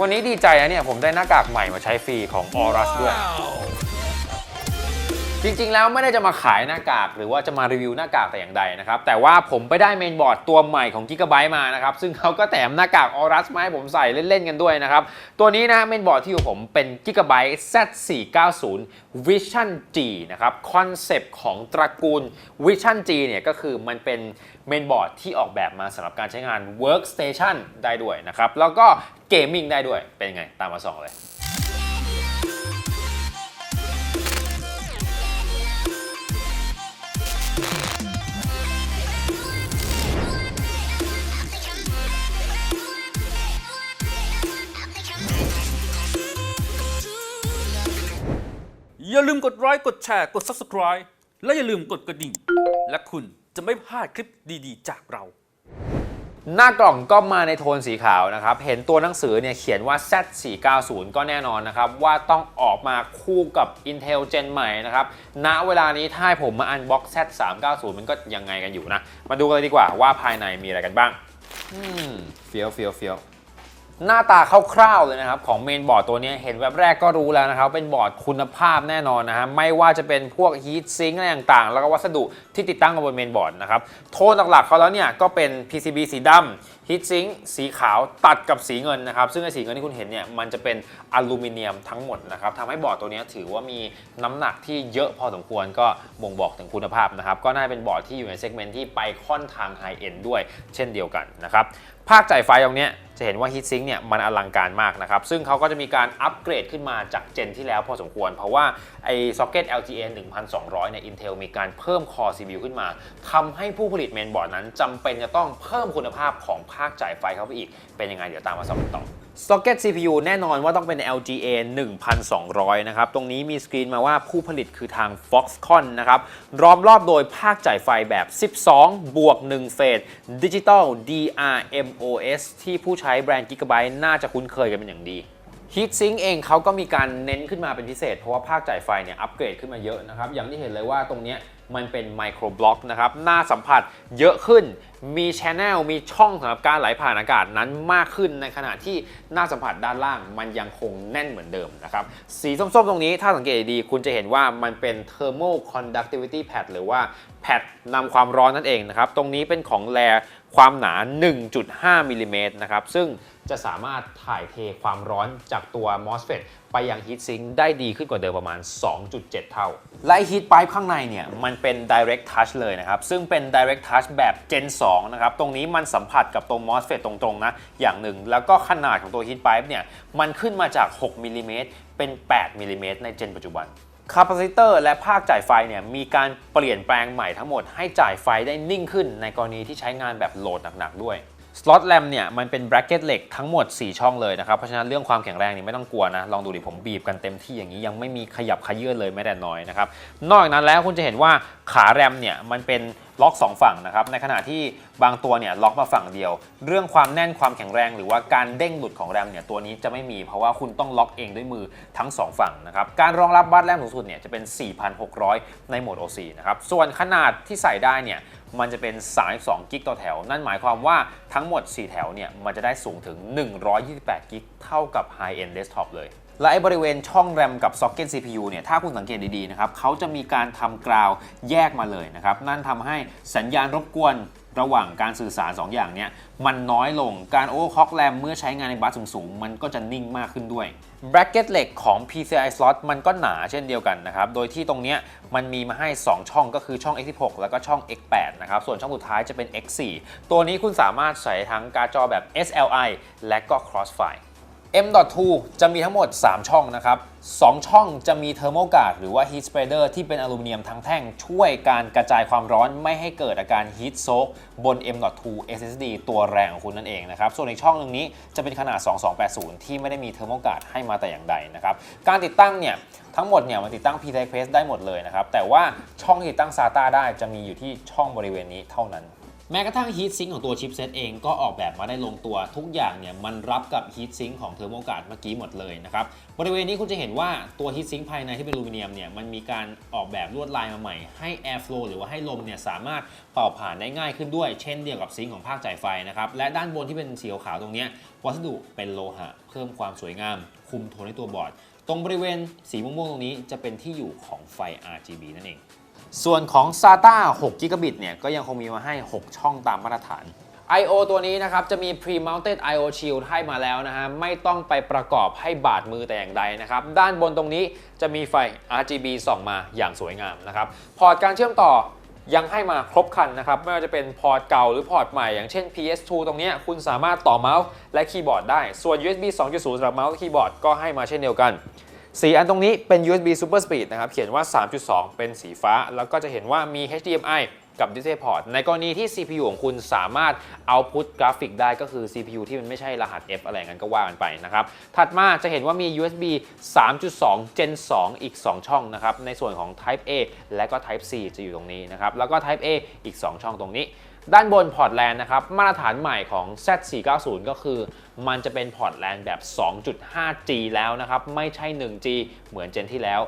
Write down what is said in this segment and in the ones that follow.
วันนี้ดีใจนะเนี่ยผมได้หน้ากากใหม่มาใช้ฟรีของออรัสด้วย จริงๆ แล้วไม่ได้จะมาขายหน้ากาก หรือว่าจะมารีวิวหน้ากากแต่อย่างใดนะครับ แต่ว่าผมไปได้เมนบอร์ดตัวใหม่ของ Gigabyte มานะครับ ซึ่งเขาก็แถมหน้ากาก Aorus มาให้ผมใส่เล่น ๆ กันด้วยนะครับ ตัวนี้นะเมนบอร์ดที่อยู่ผมเป็น Gigabyte Z490 Vision G นะครับคอนเซปต์ของตระกูล Vision G เนี่ยก็คือมันเป็นเมนบอร์ดที่ออกแบบมาสำหรับการใช้งาน Workstation ได้ด้วยนะครับแล้วก็เกมมิ่งได้ด้วยเป็นไงตามมาส่องเลย อย่าลืมกดไลค์กดแชร์กด Subscribe และอย่าลืมกดกระดิ่ง และคุณจะไม่พลาดคลิปดีๆ จากเรา หน้ากล่องก็มาในโทนสีขาวนะครับ เห็นตัวหนังสือเนี่ยเขียนว่า Z490 ก็แน่นอนนะครับ ว่าต้องออกมาคู่กับ Intel Gen ใหม่นะครับ ณ เวลานี้ถ้าให้ผมมาอันบ็อก Z390 มันก็ยังไงกันอยู่นะ มาดูกันเลยดีกว่าว่าภายในมีอะไรกันบ้างอืมเฟี้ยวเฟี้ยวเฟี้ยว หน้าตาคร่าวๆเลยนะครับของเมนบอร์ดตัวนี้เห็นแวบแรกก็รู้แล้วนะครับ เป็นบอร์ดคุณภาพแน่นอนนะฮะไม่ว่าจะเป็นพวกฮีทซิงค์อะไรต่างๆ แล้วก็วัสดุที่ติดตั้งกับบนเมนบอร์ดนะครับ โทนหลักๆเขาแล้วเนี่ยก็เป็น PCB สีดำฮีทซิงค์สีขาวตัดกับสีเงินนะครับ ซึ่งไอ้สีเงินที่คุณเห็นเนี่ยมันจะเป็นอลูมิเนียมทั้งหมดนะครับทำให้บอร์ดตัวนี้ถือว่ามีน้ำหนักที่เยอะพอสมควรก็บ่งบอกถึงคุณภาพนะครับก็น่าจะเป็นบอร์ดที่อยู่ในเซกเมนต์ที่ไปค่อนทางไฮเอ็นด้วย เช่นเดียวกันนะครับ ภาคจ่ายไฟตรงเนี้ยจะเห็นว่า Heat Sink เนี่ยมันอลังการมากนะครับ ซึ่งเขาก็จะมีการอัปเกรดขึ้นมาจากเจนที่แล้วพอสมควร เพราะว่าไอ้ซ็อกเก็ต LTA 1200 เนี่ย Intel มีการเพิ่มคอ CPU ขึ้นมาทำให้ผู้ผลิตเมนบอร์ดนั้นจำเป็นจะต้องเพิ่มคุณภาพของภาคจ่ายไฟเข้าไปอีก เป็นยังไงเดี๋ยวตามมาสอบต่อ Socket CPU แน่นอนว่าต้องเป็น LGA 1200 นะครับ ตรงนี้มีสกรีนมาว่าผู้ผลิตคือทาง Foxconn นะครับร้อมรอบโดยภาคจ่ายไฟแบบ 12 บวก 1 เฟสดิจิตอล DRMOS ที่ผู้ใช้แบรนด์ Gigabyte น่าจะคุ้นเคยกันเป็นอย่างดี HeatSink เองเขาก็มีการเน้นขึ้นมาเป็นพิเศษ เพราะว่าภาคจ่ายไฟเนี่ยอัปเกรดขึ้นมาเยอะนะครับ อย่างที่เห็นเลยว่าตรงนี้มันเป็นไมโครบล็อกนะครับหน้าสัมผัสเยอะขึ้น มีช anel มีช่องสำหรับการไหลผ่านอากาศนั้นมากขึ้นในขณะที่หน้าสัมผัสด้านล่างมันยังคงแน่นเหมือนเดิมนะครับ สีส้มๆ ตรงนี้ถ้าสังเกตดีคุณจะเห็นว่ามันเป็น thermal conductivity pad หรือว่าแพดนำความร้อนนั่นเองนะครับ ตรงนี้เป็นของแรความหนา 1.5มิลลิเมตรนะครับซึ่ง จะสามารถถ่ายเทความร้อนจากตัว MOSFET ไปยัง Heat Sink ได้ดีขึ้นกว่าเดิมประมาณ 2.7 เท่า และ Heat Pipe ข้างในเนี่ย มันเป็น Direct Touch เลยนะครับ ซึ่งเป็น Direct Touch แบบ Gen 2 นะครับ ตรงนี้มันสัมผัสกับตรง MOSFET ตรงๆนะ อย่างหนึ่ง แล้วก็ขนาดของตัว Heat Pipe เนี่ย มันขึ้นมาจาก 6 มิลลิเมตรเป็น 8 มิลลิเมตรในเจนปัจจุบันคาปาซิเตอร์และภาคจ่ายไฟเนี่ยมีการเปลี่ยนแปลงใหม่ทั้งหมดให้จ่ายไฟได้นิ่งขึ้นในกรณีที่ใช้งานแบบโหลดหนักๆด้วย สล็อตแรมเนี่ยมันเป็นแบร c เก็ตเหล็กทั้งหมด 4 ช่องเลยนะครับ เพราะฉะนั้นเรื่องความแข็งแรงนี่ไม่ต้องกลัวนะ ลองดูดิผมบีบกันเต็มที่อย่างนี้ยังไม่มีขยับขยื่นเลยแม้แต่น้อยนะครับ นอกจากนั้นแล้วคุณจะเห็นว่าขาแรมเนี่ยมันเป็นล็อก 2 ฝั่งนะครับ ในขณะที่บางตัวเนี่ยล็อกมาฝั่งเดียว เรื่องความแน่นความแข็งแรง หรือว่าการเด้งหลุดของแรมเนี่ยตัวนี้จะไม่มีเพราะว่าคุณต้องล็อกเองด้วยมือทั้ง 2 ฝั่งนะครับ การรองรับบัตแรมสูงสุดเนี่ยจะเป็น 4,600 ในโหมด OC นะครับ ส่วนขนาดที่ใส่ได้เนี่ย มันจะเป็น 32 กิกต่อแถว นั่นหมายความว่าทั้งหมด 4 แถวเนี่ย มันจะได้สูงถึง 128 กิกเท่ากับ High End Desktop เลย และไอ้บริเวณช่องแรมกับซ็อกเก็ต CPU เนี่ย ถ้าคุณสังเกตดี ๆ นะครับ เขาจะมีการทำกราวแยกมาเลยนะครับ นั่นทำให้สัญญาณรบกวน ระหว่างการสื่อสาร 2 อย่างเนี้ยมันน้อยลงการโอเวอร์คล็อกแรมเมื่อใช้งานในบัสสูงๆ มันก็จะนิ่งมากขึ้นด้วยแบร c เก็ตเหล็กของ PCI slot มันก็หนาเช่นเดียวกันนะครับ โดยที่ตรงเนี้ยมันมีมาให้ 2 ช่องก็คือช่อง X16 แล้วก็ช่อง X8 นะครับ ส่วนช่องสุดท้ายจะเป็น X4 ตัวนี้คุณสามารถใส่ทั้งการ์ดจอแบบ SLI และก็ Crossfire M.2 จะมีทั้งหมด 3 ช่องนะครับ 2 ช่องจะมีเทอร์โมการ์ดหรือว่า Heat Spreader ที่เป็นอลูมิเนียมทั้งแท่ง ช่วยการกระจายความร้อนไม่ให้เกิดอาการ Heat Soak บน M.2 SSD ตัวแรงของคุณนั่นเองนะครับ ส่วนอีกช่องหนึ่งนี้จะเป็นขนาด 2280 ที่ไม่ได้มีเทอร์โมการ์ดให้มาแต่อย่างใดนะครับ การติดตั้งเนี่ยทั้งหมดเนี่ยมันติดตั้ง PCI Express ได้หมดเลยนะครับ แต่ว่าช่องที่ติดตั้ง SATA ได้จะมีอยู่ที่ช่องบริเวณนี้เท่านั้น แม้กระทั่งฮีทซิงของตัวชิปเซตเองก็ออกแบบมาได้ลงตัวทุกอย่างเนี่ยมันรับกับฮีทซิงของเทอร์โมการ์ดเมื่อกี้หมดเลยนะครับบริเวณนี้คุณจะเห็นว่าตัวฮีทซิงภายในที่เป็นอลูมิเนียมเนี่ยมันมีการออกแบบลวดลายมาใหม่ให้ air flow หรือว่าให้ลมเนี่ยสามารถเป่าผ่านได้ง่ายขึ้นด้วย เช่นเดียวกับซิงของภาคจ่ายไฟนะครับและด้านบนที่เป็นสีขาวตรงนี้วัสดุเป็นโลหะ เพิ่มความสวยงาม คุมโทนให้ตัวบอร์ด ตรงบริเวณสีม่วงๆตรงนี้จะเป็นที่อยู่ของไฟ RGB นั่นเอง ส่วนของ SATA 6 g b เนี่ยก็ยังคงมีมาให้ 6 ช่องตามมาตรฐาน I/O ตัวนี้นะครับ จะมี pre-mounted I/O shield ให้มาแล้วนะฮะ ไม่ต้องไปประกอบให้บาดมือแต่อย่างใดนะครับ ด้านบนตรงนี้จะมีไฟ RGB ส่องมาอย่างสวยงามนะครับ พอร์ตการเชื่อมต่อยังให้มาครบคันนะครับ ไม่ว่าจะเป็นพอร์ตเก่าหรือพอร์ตใหม่ อย่างเช่น PS2 ตรงนี้คุณสามารถต่อเมาส์และคีย์บอร์ดได้ ส่วน USB 2.0สำหรับเมาส์และคีย์บอร์ดก็ให้มาเช่นเดียวกัน สีอันตรงนี้เป็น USB Super Speed นะครับ เขียนว่า 3.2 เป็นสีฟ้า แล้วก็จะเห็นว่ามี HDMI กับ DisplayPort ในกรณีที่ CPU ของคุณสามารถเอาพุตกราฟิกได้ก็คือ CPU ที่มันไม่ใช่รหัส F อะไรงั้นก็ว่ากันไปนะครับ ถัดมาจะเห็นว่ามี USB 3.2 Gen 2 อีก 2 ช่องนะครับ ในส่วนของ Type A และก็ Type C จะอยู่ตรงนี้นะครับ แล้วก็ Type A อีก 2 ช่องตรงนี้ ด้านบนพอร์ตแลนนะครับ มาตรฐานใหม่ของ Z490 ก็คือ มันจะเป็นพอร์ตแลนแบบ 2.5G แล้วนะครับ ไม่ใช่ 1G เหมือนเจนที่แล้ว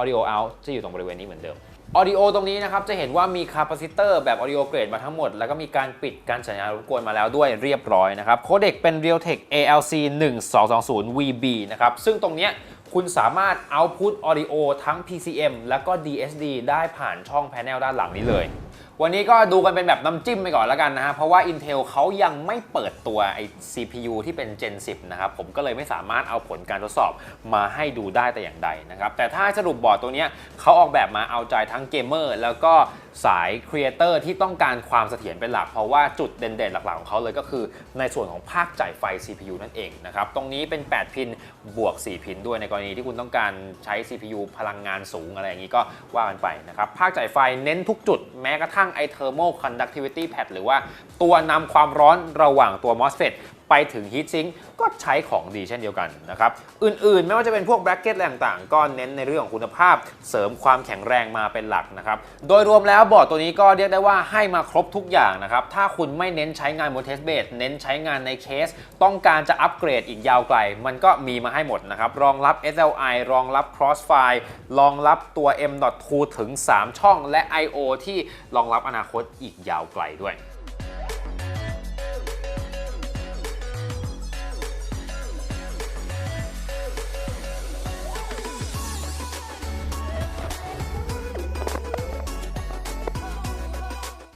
Audio Out จะอยู่ตรงบริเวณนี้เหมือนเดิม Audio ตรงนี้นะครับ จะเห็นว่ามีคาปาซิเตอร์แบบ Audio Grade มาทั้งหมด แล้วก็มีการปิดการสัญญาณรบกวนมาแล้วด้วยเรียบร้อยนะครับ โคเด็กเป็น Realtek ALC 1220 VB นะครับ ซึ่งตรงเนี้ยคุณสามารถ output audio ทั้ง PCM แล้วก็ DSD ได้ผ่านช่อง panel ด้านหลังนี้เลย วันนี้ก็ดูกันเป็นแบบน้ำจิ้มไปก่อนแล้วกันนะฮะ เพราะว่า Intel เขายังไม่เปิดตัวไอ้ CPU ที่เป็น Gen 10 นะครับ ผมก็เลยไม่สามารถเอาผลการทดสอบมาให้ดูได้แต่อย่างใดนะครับ แต่ถ้าสรุปบอร์ดตัวนี้เขาออกแบบมาเอาใจทั้งเกมเมอร์แล้วก็สายครีเอเตอร์ที่ต้องการความเสถียรเป็นหลัก เพราะว่าจุดเด่นๆ หลักๆ ของเขาเลยก็คือในส่วนของภาคจ่ายไฟ CPU นั่นเองนะครับ ตรงนี้เป็น 8 พินบวก 4 พินด้วยในกรณีที่คุณต้องการใช้ CPU พลังงานสูงอะไรอย่างนี้ก็ว่ากันไปนะครับ ภาคจ่ายไฟเน้นทุกจุด แม้กระทั่งไอเทอร์โมคอนดักติวิตี้แพดหรือว่าตัวนำความร้อนระหว่างตัว MOSFET ไปถึง heat sink ก็ใช้ของดีเช่นเดียวกันนะครับ อื่นๆ ไม่ว่าจะเป็นพวก bracket อะไรต่างๆ ก็เน้นในเรื่องของคุณภาพ เสริมความแข็งแรงมาเป็นหลักนะครับ โดยรวมแล้วบอร์ดตัวนี้ก็เรียกได้ว่าให้มาครบทุกอย่างนะครับ ถ้าคุณไม่เน้นใช้งานบน test bed เน้นใช้งานในเคส ต้องการจะอัปเกรดอีกยาวไกล มันก็มีมาให้หมดนะครับ รองรับ SLI รองรับ Crossfire รองรับตัว M.2 ถึง 3 ช่องและ I.O. ที่รองรับอนาคตอีกยาวไกลด้วย